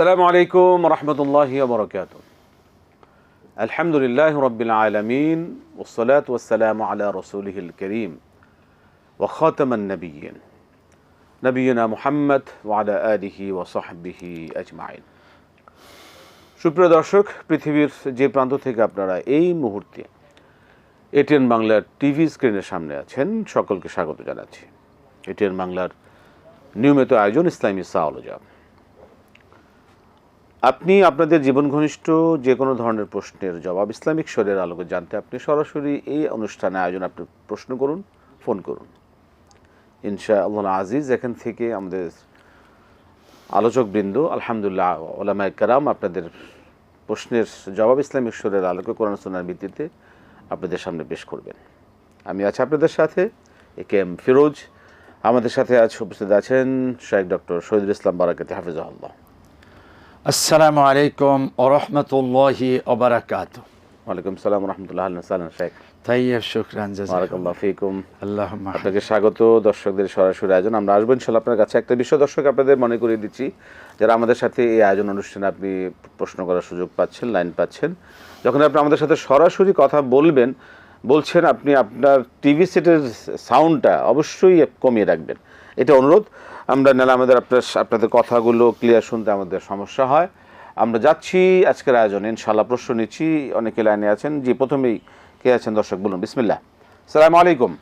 আসসালামু আলাইকুম রহমতুল্লাহ বরকাত আলহামদুলিল্লাহ রবিল আলমিন ওসলাত ওসালাম আলা রসুলহিল করিম ওখতমন নবীন নবীনা মুহাম্মদ ওয়ালা আলিহি ওসহাবিহি আজমাইন। সুপ্রিয় দর্শক, পৃথিবীর যে প্রান্ত থেকে আপনারা এই মুহূর্তে এটিএন বাংলার টিভি স্ক্রিনের সামনে আছেন, সকলকে স্বাগত জানাচ্ছি। এটিএন বাংলার নিয়মিত আয়োজন ইসলামী সাওলজা। আপনি আপনাদের জীবন ঘনিষ্ঠ যে কোনো ধরনের প্রশ্নের জবাব ইসলামিক শরীর আলোকে জানতে আপনি সরাসরি এই অনুষ্ঠানে আয়োজন আপনি প্রশ্ন করুন, ফোন করুন। ইনশা আল্লাহ আজিজ, এখান থেকে আমাদের আলোচকবৃন্দ, আলহামদুলিল্লাহ, ওলামায় কারাম আপনাদের প্রশ্নের জবাব ইসলামিক শরীর আলোকে কোরআন সোনার ভিত্তিতে আপনাদের সামনে পেশ করবেন। আমি আছি আপনাদের সাথে, এ কে এম ফিরোজ। আমাদের সাথে আজ উপস্থিত আছেন শেখ ডক্টর শহীদুল ইসলাম বারাকাতি হাফিজাল্লাহ আসসালামু আলাইকুম ওরহমতুল্লাহি ওবরাকাত ওয়ালাইকুম সালাম রহমতুল্লাহ সালাম শেখ তাইয়ব শুকরান বারাকাল্লাহ ফিকুম। আল্লাহ আপনাকে স্বাগত দর্শকদের সরাসরি আয়োজন। আমরা আসব ইনশাল্লাহ আপনার কাছে। একটা বিষয় দর্শক আপনাদের মনে করিয়ে দিচ্ছি যারা আমাদের সাথে এই আয়োজন অনুষ্ঠানে আপনি প্রশ্ন করার সুযোগ পাচ্ছেন লাইন পাচ্ছেন যখন আপনি আমাদের সাথে সরাসরি কথা বলবেন বলছেন আপনি আপনার টিভি সেটের সাউন্ডটা অবশ্যই কমিয়ে রাখবেন। এটা অনুরোধ। আমরা নাহলে আমাদের আপনার আপনাদের কথাগুলো ক্লিয়ার শুনতে আমাদের সমস্যা হয়। আমরা যাচ্ছি আজকের আয়োজনে ইনশাল্লাহ প্রশ্ন নিচ্ছি। অনেকে লাইনে আছেন। জি প্রথমেই কে আছেন? দর্শক বলুন বিসমিল্লাহ। সালাম আলাইকুম।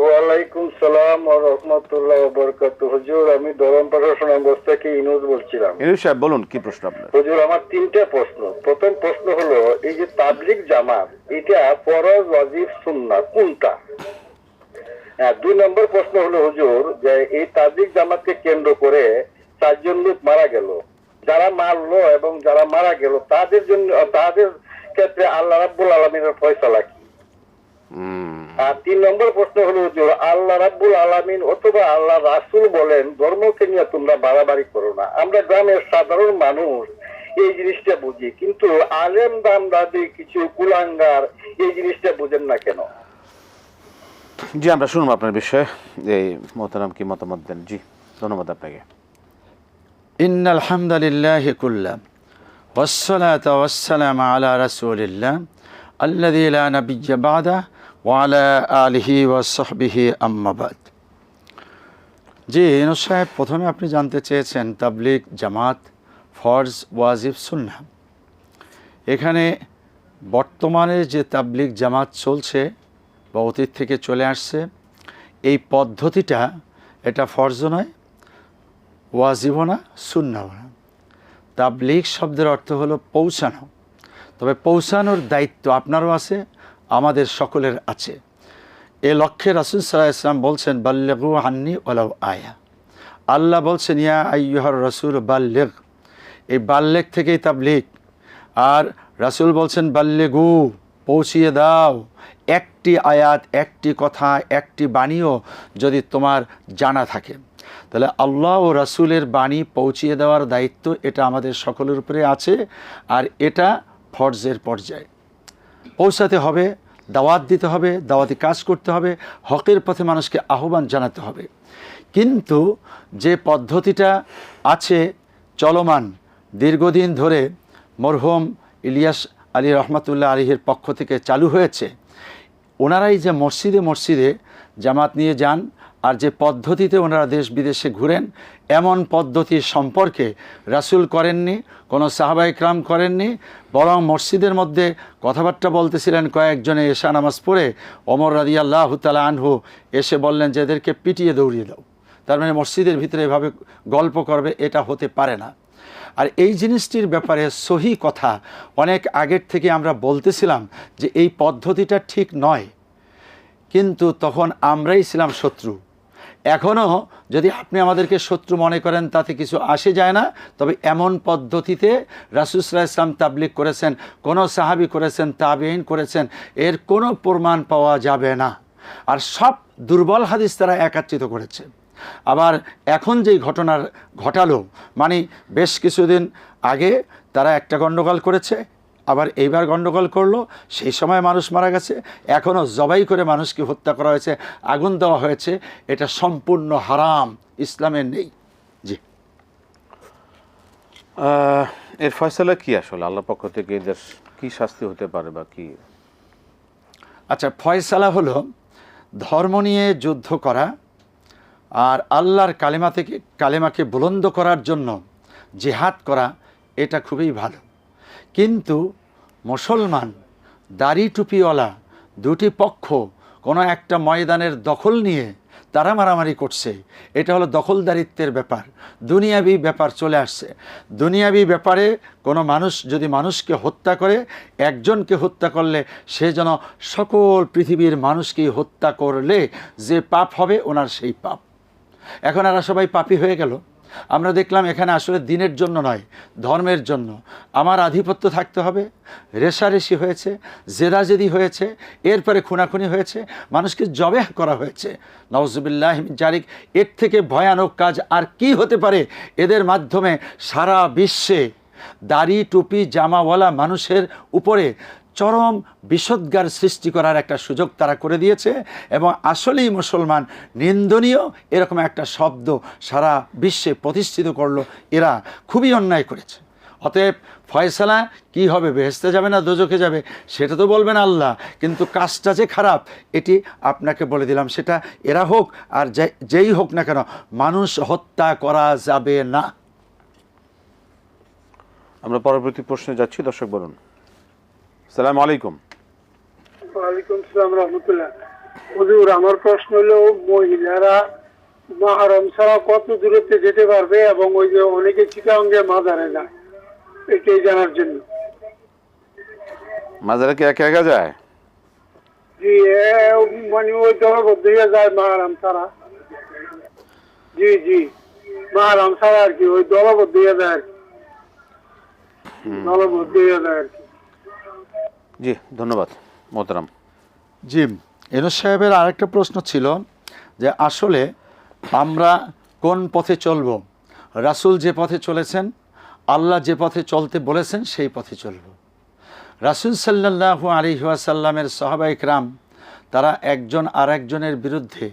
ওয়ালাইকুম সালাম ও রহমতুল্লাহ বরকাত হুজুর আমি দরম প্রশাসন থেকে ইনুজ বলছিলাম। ইনু সাহেব বলুন কি প্রশ্ন আপনার? হুজুর আমার তিনটা প্রশ্ন। প্রথম প্রশ্ন হলো এই যে তাবলিক জামাত এটা ফরজ ওয়াজিব সুন্না কোনটা? দুই নম্বর প্রশ্ন হলো হুজুর যে এই তাবলিক জামাতকে কেন্দ্র করে চারজন লোক মারা গেল। যারা মারলো এবং যারা মারা গেল তাদের জন্য তাদের ক্ষেত্রে আল্লাহ রাব্বুল আলমিনের ফয়সালা কি? আর তিন নম্বর প্রশ্ন হলো যে আল্লাহ রাব্বুল আলামিন অথবা আল্লাহ রাসূল বলেন ধর্মকে নিয়ে তোমরা বাড়াবাড়ি করো না। আমরা গ্রামের সাধারণ মানুষ এই জিনিসটা বুঝি। কিন্তু আলেম দাম দাদি কিছু কুলাঙ্গার এই জিনিসটা বুঝেন না কেন? জি আমরা শুনবো আপনার বিষয়ে এই মোহতারাম কি মতামত দেন জি ধন্যবাদ আপনাকে إن الحمد لله كله والصلاة والسلام على رسول الله الذي لا نبي بعده وعلى آله وصحبه أما بعد জি ইনু সাহেব প্রথমে আপনি জানতে চেয়েছেন তাবলিক জামাত ফরজ ওয়াজিব সুন্না এখানে বর্তমানে যে তাবলিক জামাত চলছে বা অতীত থেকে চলে আসছে। এই পদ্ধতিটা এটা ফর্জ নয় ওয়াজিবও না সুন্নাও না। শব্দের অর্থ হলো পৌঁছানো। তবে পৌঁছানোর দায়িত্ব আপনারও আছে, আমাদের সকলের আছে। এ লক্ষ্যে রাসুল সাল্লাহ ইসলাম বলছেন, বাল্লেগু হান্নি ওলাউ আয়া। আল্লাহ বলছেন, ইয়া আইয়ুহর রসুল, বাল্লেগ। এই বাল্লেগ থেকেই তাবলিগ। আর রাসুল বলছেন, বাল্লেগু, পৌঁছিয়ে দাও। একটি আয়াত, একটি কথা, একটি বাণীও যদি তোমার জানা থাকে। তাহলে আল্লাহ ও রাসুলের বাণী পৌঁছিয়ে দেওয়ার দায়িত্ব এটা আমাদের সকলের উপরে আছে আর এটা ফর্জের পর্যায়ে। পৌঁছাতে হবে, দাওয়াত দিতে হবে, দাওয়াতি কাজ করতে হবে, হকের পথে মানুষকে আহ্বান জানাতে হবে। কিন্তু যে পদ্ধতিটা আছে চলমান দীর্ঘদিন ধরে, মরহুম ইলিয়াস আলী রহমতুল্লাহ আলীহের পক্ষ থেকে চালু হয়েছে ওনারাই যে মসজিদে মসজিদে জামাত নিয়ে যান আর যে পদ্ধতিতে ওনারা দেশ বিদেশে ঘুরেন, এমন পদ্ধতি সম্পর্কে রাসুল করেননি, কোনো সাহাবাইকরাম করেননি, বরং মসজিদের মধ্যে কথাবার্তা বলতেছিলেন, কয়েকজনে এশা নামাজ পড়ে অমর রাদি আল্লাহ তালা আনহু এসে বললেন যে এদেরকে পিটিয়ে দৌড়িয়ে দাও। তার মানে মসজিদের ভিতরে এভাবে গল্প করবে, এটা হতে পারে না। আর এই জিনিসটির ব্যাপারে সহি কথা অনেক আগের থেকে আমরা বলতেছিলাম যে এই পদ্ধতিটা ঠিক নয়। কিন্তু তখন আমরাই ছিলাম শত্রু। এখনও যদি আপনি আমাদেরকে শত্রু মনে করেন, তাতে কিছু আসে যায় না। তবে এমন পদ্ধতিতে রাসুসরা ইসলাম তাবলিক করেছেন, কোনো সাহাবি করেছেন তাবেইন করেছেন, এর কোনো প্রমাণ পাওয়া যাবে না। আর সব দুর্বল হাদিস তারা একাত্রিত করেছে। আবার এখন যেই ঘটনার ঘটালো মানে বেশ কিছুদিন আগে তারা একটা গণ্ডগোল করেছে আবার এইবার গণ্ডগোল করল সেই সময় মানুষ মারা গেছে এখনও জবাই করে মানুষকে হত্যা করা হয়েছে আগুন দেওয়া হয়েছে এটা সম্পূর্ণ হারাম ইসলামের নেই। জি। এর ফয়সালা কি আসলে আল্লাহ পক্ষ থেকে? এদের কি শাস্তি হতে পারে বা কি? আচ্ছা ফয়সালা হলো ধর্ম নিয়ে যুদ্ধ করা আর আল্লাহর কালেমা থেকে, কালেমাকে বুলন্দ করার জন্য জেহাদ করা, এটা খুবই ভালো। কিন্তু মুসলমান, দাড়ি টুপিওয়ালা, দুটি পক্ষ, কোনো একটা ময়দানের দখল নিয়ে তারা মারামারি করছে, এটা হলো দখলদারিত্বের ব্যাপার। দুনিয়াবি ব্যাপার চলে আসছে। দুনিয়াবি ব্যাপারে কোনো মানুষ যদি মানুষকে হত্যা করে, একজনকে হত্যা করলে সে যেন সকল পৃথিবীর মানুষকেই হত্যা করলে যে পাপ হবে, ওনার সেই পাপ। এখন এরা সবাই পাপী হয়ে গেল। আমরা দেখলাম এখানে আসলে দিনের জন্য নয়, ধর্মের জন্য। আমার আধিপত্য থাকতে হবে, রেশারেশি হয়েছে, জেদাজেদি হয়েছে, এরপরে খুনাখুনি হয়েছে, মানুষকে জবেহ করা হয়েছে। নওয়াজবিল্লাহ জারিক এর থেকে ভয়ানক কাজ আর কি হতে পারে? এদের মাধ্যমে সারা বিশ্বে দাড়ি, টুপি, জামাওয়ালা মানুষের উপরে চরম বিষোদ্গার সৃষ্টি করার একটা সুযোগ তারা করে দিয়েছে এবং আসলেই মুসলমান নিন্দনীয় এরকম একটা শব্দ সারা বিশ্বে প্রতিষ্ঠিত করল, এরা খুবই অন্যায় করেছে। অতএব ফয়সালা কি হবে বেহেস্তে যাবে না দোজকে যাবে, সেটা তো বলবেন আল্লাহ। কিন্তু কাজটা যে খারাপ, এটি আপনাকে বলে দিলাম, সেটা এরা হোক আর যেই হোক না কেন, মানুষ হত্যা করা যাবে না। আমরা পরবর্তী প্রশ্নে যাচ্ছি, দর্শক বলুন। সালাম আলাইকুম। ওয়ালাইকুম সালাম রহমতুল্লাহ। হুজুর আমার প্রশ্ন হলো মহিলারা মাহারম ছাড়া কত দূরত্বে যেতে পারবে এবং ওই যে অনেকে চিটাঙ্গে মাজারে যায় এটাই জানার জন্য। মাজারে কি একা একা যায়? জি এ, মানে ওই দলবদ্ধ হয়ে যায় মাহারাম ছাড়া। জি জি মাহারাম ছাড়া আর কি ওই দলবদ্ধ হয়ে যায় আর কি। দলবদ্ধ হয়ে যায় আর কি। জি, ধন্যবাদ, মোহতারাম। জি, এনুস সাহেবের আরেকটা প্রশ্ন ছিল যে আসলে আমরা কোন পথে চলব? রাসূল যে পথে চলেছেন, আল্লাহ যে পথে চলতে বলেছেন, সেই পথে চলব। রাসূল সাল্লাল্লাহু আলাইহি ওয়াসাল্লামের সাহাবা ইকরাম তারা একজন আর একজনের বিরুদ্ধে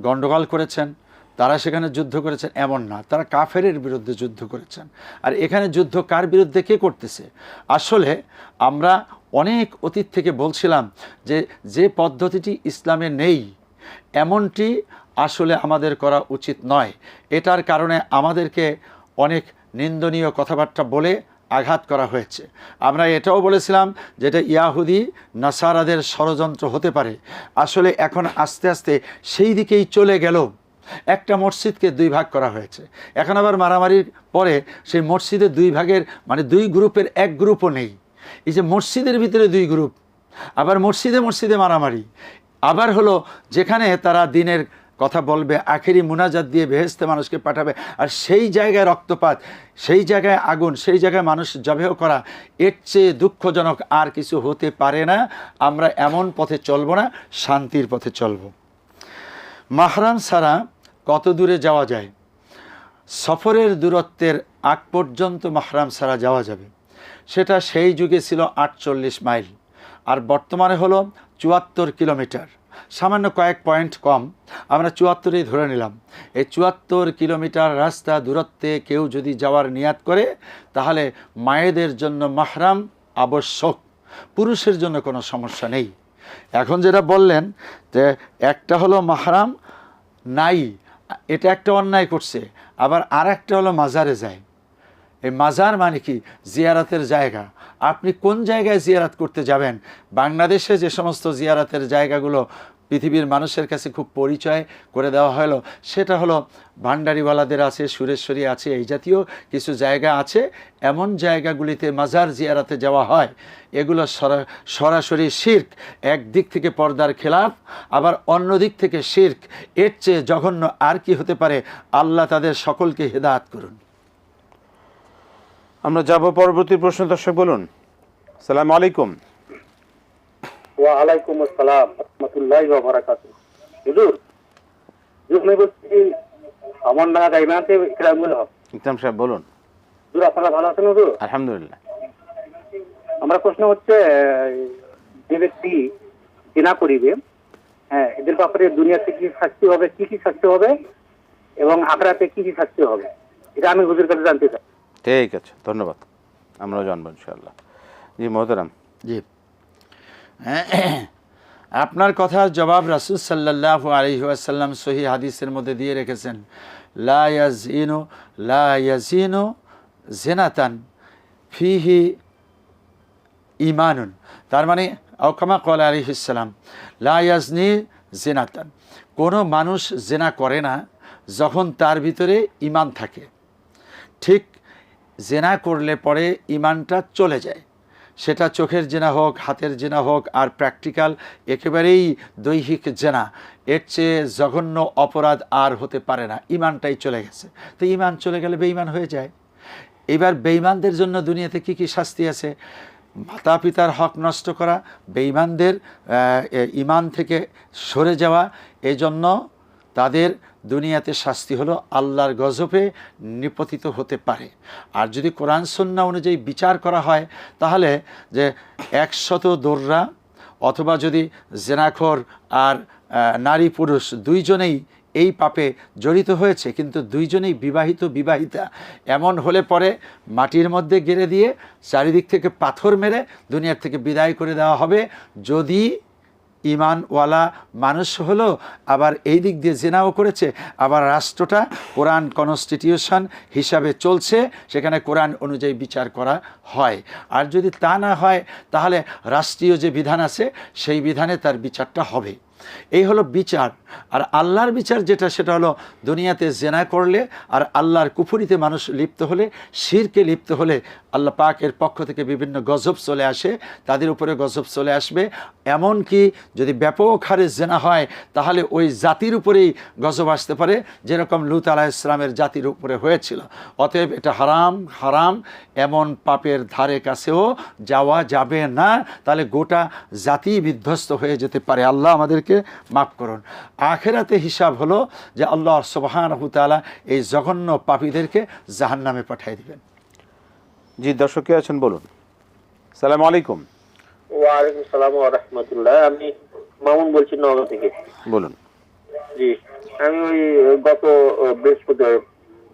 গণ্ডগোল করেছেন, তারা সেখানে যুদ্ধ করেছেন, এমন না, তারা কাফেরের বিরুদ্ধে যুদ্ধ করেছেন। আর এখানে যুদ্ধ কার বিরুদ্ধে, কে করতেছে? আসলে আমরা অনেক অতীত থেকে বলছিলাম যে যে পদ্ধতিটি ইসলামে নেই, এমনটি আসলে আমাদের করা উচিত নয়। এটার কারণে আমাদেরকে অনেক নিন্দনীয় কথাবার্তা বলে আঘাত করা হয়েছে। আমরা এটাও বলেছিলাম যেটা ইয়াহুদি, নাসারাদের ষড়যন্ত্র হতে পারে। আসলে এখন আস্তে আস্তে সেই দিকেই চলে গেল। একটা মসজিদকে দুই ভাগ করা হয়েছে। এখন আবার মারামারির পরে সেই মসজিদের দুই ভাগের মানে দুই গ্রুপের এক গ্রুপও নেই। এই যে মসজিদের ভিতরে দুই গ্রুপ, আবার মসজিদে মসজিদে মারামারি। আবার হলো যেখানে তারা দিনের কথা বলবে, আখেরি মুনাজাত দিয়ে বেহেস্তে মানুষকে পাঠাবে, আর সেই জায়গায় রক্তপাত, সেই জায়গায় আগুন, সেই জায়গায় মানুষ জবেহ করা, এর চেয়ে দুঃখজনক আর কিছু হতে পারে না। আমরা এমন পথে চলবো না, শান্তির পথে চলব। মাহরাম ছাড়া কত দূরে যাওয়া যায়? সফরের দূরত্বের আগ পর্যন্ত মাহরাম ছাড়া যাওয়া যাবে। সেটা সেই যুগে ছিল আটচল্লিশ মাইল। আর বর্তমানে হলো চুয়াত্তর কিলোমিটার। সামান্য কয়েক পয়েন্ট কম, আমরা চুয়াত্তরেই ধরে নিলাম। এই চুয়াত্তর কিলোমিটার রাস্তা দূরত্বে কেউ যদি যাওয়ার নিয়াত করে, তাহলে মায়েদের জন্য মাহরাম আবশ্যক। পুরুষের জন্য কোনো সমস্যা নেই। এখন যেটা বললেন যে একটা হলো মাহরাম, নাই, এটা একটা অন্যায় করছে। আবার আর একটা হলো মাজারে যায়। এই মাজার মানে কি? জিয়ারাতের জায়গা। আপনি কোন জায়গায় জিয়ারাত করতে যাবেন? বাংলাদেশে যে সমস্ত জিয়ারাতের জায়গাগুলো পৃথিবীর মানুষের কাছে খুব পরিচয় করে দেওয়া হলো, সেটা হলো ভান্ডারিওয়ালাদের আছে, সুরেশ্বরী আছে, এই জাতীয় কিছু জায়গা আছে। এমন জায়গাগুলিতে মাজার জিয়ারাতে যাওয়া হয়। এগুলো সরা- সরাসরি শির্ক একদিক থেকে পর্দার খেলাফ, আবার অন্য দিক থেকে শির্ক। এর চেয়ে জঘন্য আর কি হতে পারে? আল্লাহ তাদের সকলকে হেদায়াত করুন। আমরা যাব পরবর্তী প্রশ্ন দর্শক বলুন। সালাম আলাইকুম। ওয়ালাইকুম আসসালাম রহমতুল্লাহ বারাকাত হুজুর হুজুর আমি বলছি আমার নাম গাইমাতে ইকরামুল হক ইকরাম সাহেব বলুন। হুজুর আপনারা ভালো আছেন হুজুর? আলহামদুলিল্লাহ। আমরা প্রশ্ন হচ্ছে যে ব্যক্তি জেনা করিবে হ্যাঁ এদের ব্যাপারে দুনিয়াতে কি শাস্তি হবে কি কি শাস্তি হবে এবং আখড়াতে কি কি শাস্তি হবে? এটা আমি হুজুর কাছে জানতে চাই। ঠিক আছে, ধন্যবাদ। আমরাও জানব ইনশাআল্লাহ। জি, মহতারাম। জি। আপনার কথার জবাব রাসুল সাল্লাহ আসাল্লাম সহি হাদিসের মধ্যে দিয়ে রেখেছেন। লা ইয়াজিনু লা ইয়াজিনু জেনাতান ফিহি ইমানুন তার মানে আউকামা কল আলিহিসাল্লাম লা ইয়াজনি জেনাতান কোনো মানুষ জেনা করে না যখন তার ভিতরে ইমান থাকে। ঠিক জেনা করলে পরে ইমানটা চলে যায়। সেটা চোখের জেনা হোক হাতের জেনা হোক আর প্র্যাকটিক্যাল একেবারেই দৈহিক জেনা। এর চেয়ে জঘন্য অপরাধ আর হতে পারে না। ইমানটাই চলে গেছে। তো ইমান চলে গেলে বেঈমান হয়ে যায়। এবার বেঈমানদের জন্য দুনিয়াতে কি কি শাস্তি আছে? মাতা পিতার হক নষ্ট করা বেঈমানদের আহ, ইমান থেকে সরে যাওয়া এজন্য তাদের দুনিয়াতে শাস্তি হলো আল্লাহর গজবে নিপতিত হতে পারে। আর যদি কোরআন সন্না অনুযায়ী বিচার করা হয়, তাহলে যে একশত দোররা অথবা যদি জেনাখর আর নারী পুরুষ দুইজনেই এই পাপে জড়িত হয়েছে, কিন্তু দুইজনেই বিবাহিত বিবাহিতা, এমন হলে পরে মাটির মধ্যে গেড়ে দিয়ে চারিদিক থেকে পাথর মেরে দুনিয়ার থেকে বিদায় করে দেওয়া হবে। যদি ইমানওয়ালা মানুষ হলো, আবার এই দিক দিয়ে জেনাও করেছে, আবার রাষ্ট্রটা কোরআন কনস্টিটিউশন হিসাবে চলছে, সেখানে কোরআন অনুযায়ী বিচার করা হয়। আর যদি তা না হয়, তাহলে রাষ্ট্রীয় যে বিধান আছে, সেই বিধানে তার বিচারটা হবে। এই হলো বিচার। আর আল্লাহর বিচার যেটা, সেটা হলো দুনিয়াতে জেনা করলে আর আল্লাহর কুফুরিতে মানুষ লিপ্ত হলে, শিরকে লিপ্ত হলে আল্লাহ পাকের পক্ষ থেকে বিভিন্ন গজব চলে আসে, তাদের উপরে গজব চলে আসবে। এমন কি যদি ব্যাপক হারে জেনা হয়, তাহলে ওই জাতির উপরেই গজব আসতে পারে, যেরকম লুত আলাহ ইসলামের জাতির উপরে হয়েছিল। অতএব এটা হারাম হারাম। এমন পাপের ধারে কাছেও যাওয়া যাবে না। তাহলে গোটা জাতি বিধ্বস্ত হয়ে যেতে পারে। আল্লাহ আমাদেরকে মাফ করুন। আখেরাতে হিসাব হলো যে আল্লাহ সুবাহানহুতালা এই জঘন্য পাপীদেরকে জাহান নামে পাঠিয়ে দিবেন। জি দর্শক কে আছেন বলুন। সালাম আলাইকুম। ওয়ালাইকুম সালাম ওয়া রাহমাতুল্লাহ। আমি মামুন বলছি নওগাঁ থেকে। বলুন। জি আমি ওই গত আহ, বৃহস্পতিবার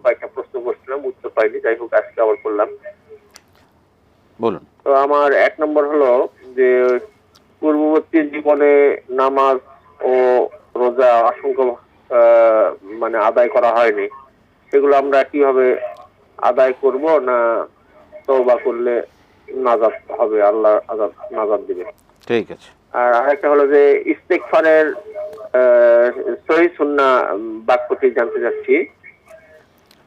কয়েকটা প্রশ্ন করছিলাম উত্তর পাইনি। যাই হোক আজকে আবার করলাম। বলুন। তো আমার এক নম্বর হলো যে পূর্ববর্তী জীবনে নামাজ ও রোজা অসংখ্য আহ, মানে আদায় করা হয়নি। সেগুলো আমরা কীভাবে আদায় করব না তওবা করলে নাজাত হবে আল্লাহ আজাদ নাজাত দিবে। ঠিক আছে। আর আরেকটা হলো যে ইস্তেকফারের সহি সুন্না বাক্যটি জানতে চাচ্ছি।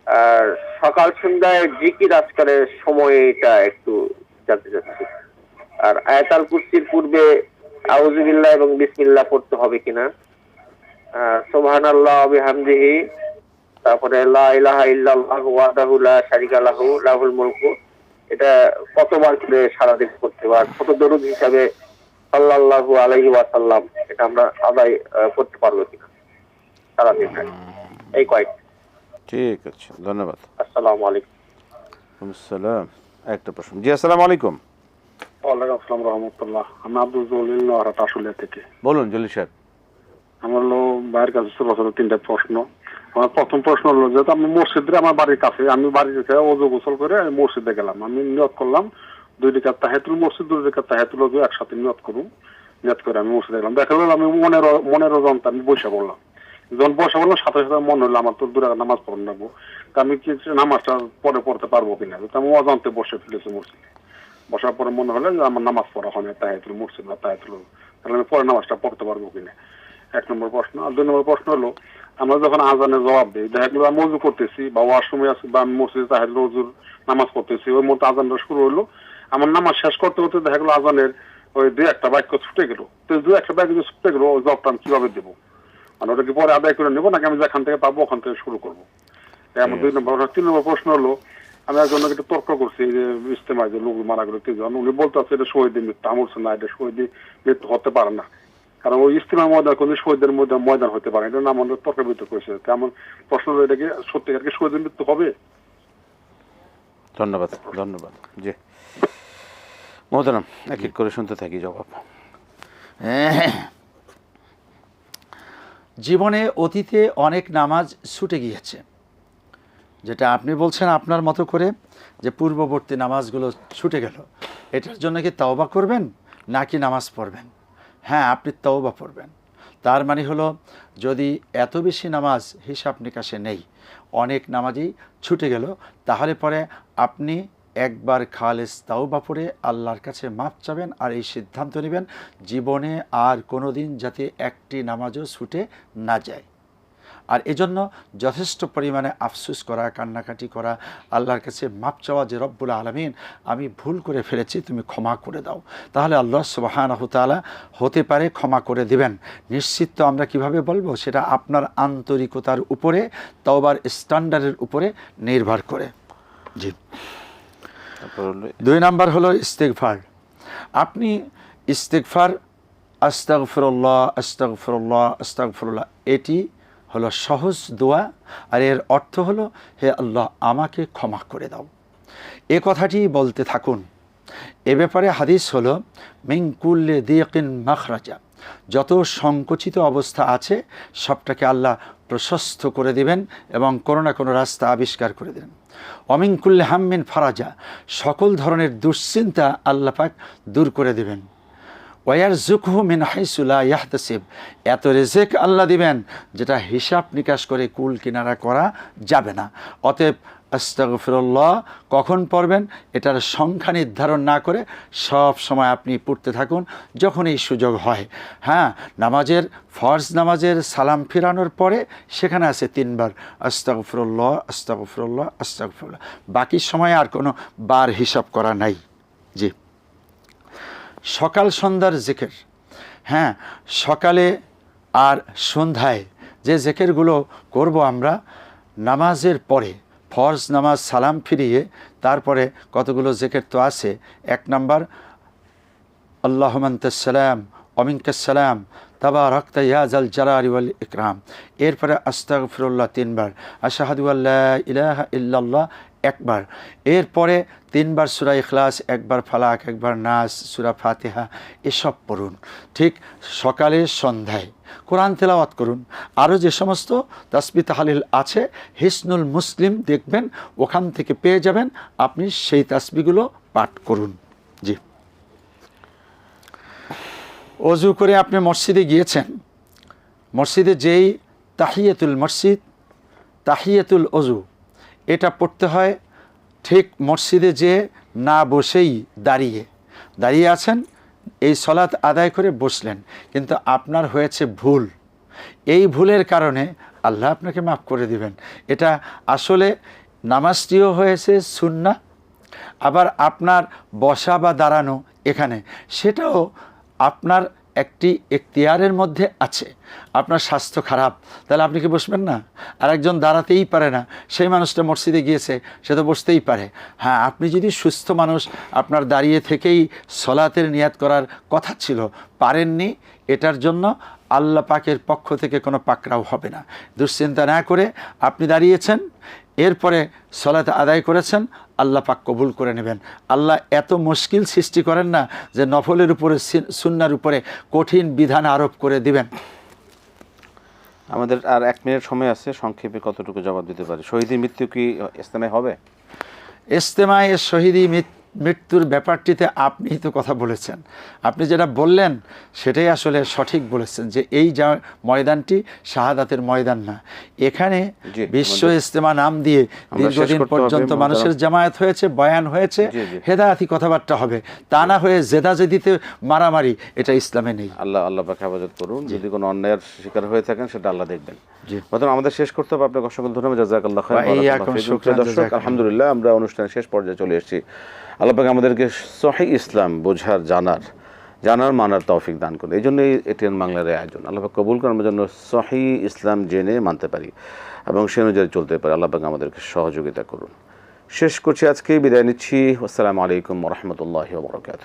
আর সকাল সন্ধ্যায় জিকির আজকালের সময়টা একটু জানতে চাচ্ছি। আর আয়াতাল কুরসির পূর্বে আউজুবিল্লাহ এবং বিসমিল্লাহ পড়তে হবে কিনা? সোহান আল্লাহ বিহামদিহি। তারপরে লা ইলাহা ইল্লাল্লাহ ওয়াহদাহু লা শারিকা লাহু লাহুল মুলকু। এটা কতবার করে সারাদিন করতে পার কত দরুদ হিসাবে সাল্লাল্লাহু আলাইহি ওয়াসাল্লাম এটা আমরা আদায় করতে পারব কিনা? সারাদিন এই কয়েক। ঠিক আছে ধন্যবাদ। আসসালামু আলাইকুম। আসসালাম। একটা প্রশ্ন। জি আসসালামু আলাইকুম। ওয়ালাইকুম আসসালাম রহমতুল্লাহ। আমি আব্দুল জলিল থেকে। বলুন জলি সাহেব। আমার হলো ভাইয়ের কাছে তিনটা প্রশ্ন। আমার প্রথম প্রশ্ন হলো যেহেতু আমি মসজিদে আমার বাড়ির কাছে আমি বাড়ির কাছে অজু গোসল করে আমি মসজিদে গেলাম। আমি নিয়ত করলাম দুই তাহেতুল মসজিদ দুই তাহেতুল অজু একসাথে নিয়ত করুন। নিয়ত করে আমি মসজিদে গেলাম। দেখা গেল আমি মনের মনের যন্ত্র আমি বসে পড়লাম। যখন বসে পড়লাম সাথে সাথে মনে হলো আমার তো দূরে নামাজ পড়ন নেব। তা আমি কি নামাজটা পরে পড়তে পারব কিনা? তো আমি অজান্তে বসে ফেলেছি মসজিদে। বসার পরে মনে হলো যে আমার নামাজ পড়া হয় না তাহেতুল মসজিদ বা তাহেতুল তাহলে আমি পরে নামাজটা পড়তে পারব কিনা এক নম্বর প্রশ্ন আর দুই নম্বর প্রশ্ন হলো আমরা যখন আজানের জবাব দিই দেখা গেলো আমি অজু করতেছি বা ওয়াশরুমে আছি বা আমি মসজিদে তাহের অজুর নামাজ পড়তেছি ওই মতো আজানটা শুরু হলো আমার নামাজ শেষ করতে করতে দেখা গেলো আজানের ওই দুই একটা বাক্য ছুটে গেলো তো দুই একটা বাক্য ছুটে গেলো ওই জবটা আমি কীভাবে দেবো মানে ওটা কি পরে আদায় করে নেব নাকি আমি যেখান থেকে পাবো ওখান থেকে শুরু করব আমার দুই নম্বর তিন নম্বর প্রশ্ন হলো আমি একজন একটু তর্ক করছি যে ইস্তেমায় যে লোক মারা গেল তিনজন। উনি বলতে আছে এটা শহীদের মৃত্যু। আমার না এটা শহীদের মৃত্যু হতে পারে না। কারণ ওই ইস্তেমা ময়দান কোনো শহীদের মধ্যে ময়দান হতে পারে এটা না আমাদের তর্ক বিতর্ক করেছে তেমন প্রশ্ন হলো এটা কি সত্যিকার কি শহীদের মৃত্যু হবে? ধন্যবাদ ধন্যবাদ। জি। মহতারাম এক এক করে শুনতে থাকি জবাব। জীবনে অতীতে অনেক নামাজ ছুটে গিয়েছে। যেটা আপনি বলছেন আপনার মতো করে যে পূর্ববর্তী নামাজগুলো ছুটে গেল, এটার জন্য কি তওবা করবেন নাকি নামাজ পড়বেন? হ্যাঁ আপনি তওবা পড়বেন। তার মানে হলো, যদি এত বেশি নামাজ হিসাব নিকাশে নেই, অনেক নামাজই ছুটে গেল, তাহলে পরে আপনি একবার খালেস তাওবা পড়ে আল্লাহর কাছে মাপ চাবেন আর এই সিদ্ধান্ত নেবেন, জীবনে আর কোনো দিন যাতে একটি নামাজও ছুটে না যায়। আর এজন্য যথেষ্ট পরিমাণে আফসুস করা কান্নাকাটি করা আল্লাহর কাছে মাপ চাওয়া যে রব্বুল আলমিন আমি ভুল করে ফেলেছি তুমি ক্ষমা করে দাও। তাহলে আল্লাহ সুবাহানহতালা হতে পারে ক্ষমা করে দিবেন। নিশ্চিত তো আমরা কীভাবে বলব? সেটা আপনার আন্তরিকতার উপরে তওবার স্ট্যান্ডার্ডের উপরে নির্ভর করে। জি। দুই নাম্বার হলো ইস্তেকফার আপনি ইস্তেকফার আস্তাগফিরুল্লাহ আস্তাগফিরুল্লাহ আস্তাগফিরুল্লাহ এটি হলো সহজ দোয়া, আর এর অর্থ হলো, হে আল্লাহ, আমাকে ক্ষমা করে দাও। এ কথাটি বলতে থাকুন। এ ব্যাপারে হাদিস হলো মিঙ্কুল্লে দিয়কিন মাখরাজা, যত সংকুচিত অবস্থা আছে, সবটাকে আল্লাহ প্রশস্ত করে দিবেন এবং কোনো না কোনো রাস্তা আবিষ্কার করে দেবেন। অমিনকুল্লে হাম্মিন ফারাজা, সকল ধরনের দুশ্চিন্তা আল্লাপাক দূর করে দেবেন। ওয়ার জুকহু মিন হাইসুলা ইয়াহতাসিব। এত রেজেক আল্লাহ দিবেন যেটা হিসাব নিকাশ করে কুল কিনারা করা যাবে না। অতএব আস্তাগফিরুল্লাহ, কখন পড়বেন? এটার সংখ্যা নির্ধারণ না করে সব সময় আপনি পড়তে থাকুন যখন এই সুযোগ হয়। হ্যাঁ নামাজের, ফরজ নামাজের সালাম ফিরানোর পরে সেখানে আছে তিনবার, আস্তাগফিরুল্লাহ আস্তাগফিরুল্লাহ আস্তাগফিরুল্লাহ। বাকি সময় আর কোনো বার হিসাব করা নাই। জি। সকাল সন্ধ্যার জেকের। হ্যাঁ সকালে আর সন্ধ্যায় যে জেকেরগুলো করব আমরা, নামাজের পরে, ফরজ নামাজ সালাম ফিরিয়ে তারপরে কতগুলো জেকের তো আছে। এক নাম্বার আল্লাহমান্তাসালাম অমিনকাসালাম তাবা রক্তা ইয়াজাল জালারি ওয়াল ইকরাম। এরপরে আস্তাগফিরুল্লাহ তিনবার, আশাহাদু আল্লাহ ইলাহা ইল্লাল্লাহ একবার। এরপরে তিনবার সুরা ইখলাস, একবার ফালাক, একবার নাস, সুরা ফাতেহা, এসব পড়ুন। ঠিক সকালে, সন্ধ্যায়। কোরআন তেলাওয়াত করুন। আরও যে সমস্ত তাসবি তাহালিল আছে, হিসনুল মুসলিম দেখবেন, ওখান থেকে পেয়ে যাবেন, আপনি সেই তাসবিগুলো পাঠ করুন। জি। অজু করে আপনি মসজিদে গিয়েছেন। মসজিদে যেই তাহিয়াতুল মসজিদ, তাহিয়াতুল অজু এটা পড়তে হয় ঠিক মসজিদে যে না বসেই দাঁড়িয়ে। দাঁড়িয়ে আছেন, এই সলাৎ আদায় করে বসলেন। কিন্তু আপনার হয়েছে ভুল। এই ভুলের কারণে আল্লাহ আপনাকে মাফ করে দিবেন। এটা আসলে নামাজটিও হয়েছে সুন্না আবার আপনার বসা বা দাঁড়ানো এখানে, সেটাও আপনার একটি এখতিয়ারের মধ্যে আছে। আপনার স্বাস্থ্য খারাপ, তাহলে আপনি কি বসবেন না? আর একজন দাঁড়াতেই পারে না। সেই মানুষটা মসজিদে গিয়েছে, সে তো বসতেই পারে। হ্যাঁ আপনি যদি সুস্থ মানুষ, আপনার দাঁড়িয়ে থেকেই সলাতের নিয়াত করার কথা ছিল, পারেননি এটার জন্য আল্লাহ পাকের পক্ষ থেকে কোনো পাকরাও হবে না। দুশ্চিন্তা না করে আপনি দাঁড়িয়েছেন এরপরে সলাতে আদায় করেছেন আল্লাহ পাক কবুল করে নেবেন। আল্লাহ এত মুশকিল সৃষ্টি করেন না যে নফলের উপরে সি- সুন্নার উপরে কঠিন বিধান আরোপ করে দিবেন। আমাদের আর এক মিনিট সময় আছে সংক্ষেপে কতটুকু জবাব দিতে পারি? শহীদের মৃত্যু কি ইসলামে হবে? ইস্তেমায় শহীদি মৃত- মৃত্যুর ব্যাপারটিতে আপনিই তো কথা বলেছেন। আপনি যেটা বললেন সেটাই আসলে সঠিক বলেছেন যে এই যা ময়দানটি শাহাদাতের ময়দান না। এখানে বিশ্ব ইস্তেমা নাম দিয়ে দীর্ঘদিন পর্যন্ত মানুষের জামায়াত হয়েছে বয়ান হয়েছে। হেদায়াতি কথাবার্তা হবে। তা না হয়ে জেদাজেদিতে মারামারি এটা ইসলামে নেই। আল্লাহ আল্লাহ পাক হেফাজত করুন। যদি কোনো অন্যায়ের শিকার হয়ে থাকেন সেটা আল্লাহ দেখবেন। প্রথম আমাদের শেষ করতে হবে। আপনাকে অসংখ্য ধন্যবাদ। জাজাকাল্লাহ দর্শক আলহামদুলিল্লাহ আমরা অনুষ্ঠানের শেষ পর্যায়ে চলে এসেছি। আল্লাহ আমাদেরকে সহি ইসলাম বোঝার, জানার জানার মানার তৌফিক দান করুন। এই জন্যই এটিএন বাংলার আয়োজন। আল্লাপাক কবুল করার জন্য সহি ইসলাম জেনে মানতে পারি এবং সে অনুযায়ী চলতে পারি। আল্লাপাক আমাদেরকে সহযোগিতা করুন। শেষ করছি আজকে বিদায় নিচ্ছি। আসসালামু আলাইকুম রহমতুল্লাহ বরকাত